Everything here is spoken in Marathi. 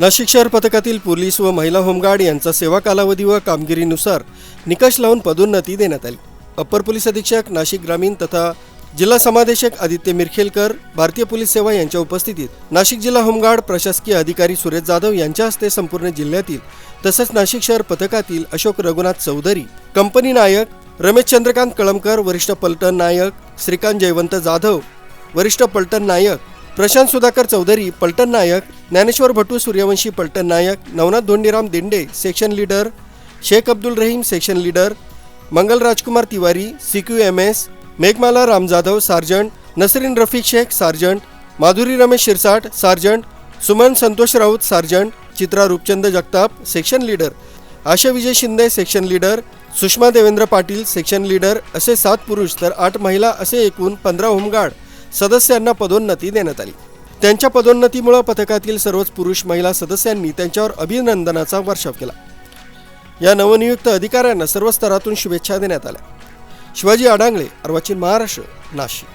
नाशिक शहर पथकातील पोलीस व महिला होमगार्ड यांचा सेवा कालावधी व कामगिरीनुसार निकष लावून पदोन्नती देण्यात आली. अप्पर पोलीस अधीक्षक नाशिक ग्रामीण तथा जिल्हा समादेशक आदित्य मिरखेलकर भारतीय पोलीस सेवा यांच्या उपस्थितीत नाशिक जिल्हा होमगार्ड प्रशासकीय अधिकारी सुरेश जाधव यांच्या हस्ते संपूर्ण जिल्ह्यातील तसंच नाशिक शहर पथकातील अशोक रघुनाथ चौधरी कंपनी नायक रमेश चंद्रकांत कळमकर वरिष्ठ पलटण नायक श्रीकांत जयवंत जाधव वरिष्ठ पलटण नायक प्रशांत सुधाकर चौधरी पलटण नायक ज्ञानेश्वर भटू सूर्यवंशी पलटण नायक Navnath Dhondiram Dinde section leader Shaikh Abdul Rahim section leader Mangal Rajkumar Tiwari C Q M S Meghmala Ram Jadhav sergeant Nasreen Rafiq Shaikh sergeant Madhuri Ramesh Shirsat sergeant Suman Santosh Raut sergeant Chitra Roopchand Jagtap section leader Asha Vijay Shinde section leader Sushma Devendra Patil section leader असे सात पुरुष तर आठ महिला असे एकूण पंधरा होमगार्ड सदस्यांना पदोन्नती देण्यात आली. त्यांच्या पदोन्नतीमुळे पथकातील सर्वच पुरुष महिला सदस्यांनी त्यांच्यावर अभिनंदनाचा वर्षाव केला. या नवनियुक्त अधिकाऱ्यांना सर्व स्तरातून शुभेच्छा देण्यात आल्या. शिवाजी अडांगळे अर्वाचीन महाराष्ट्र नाशिक.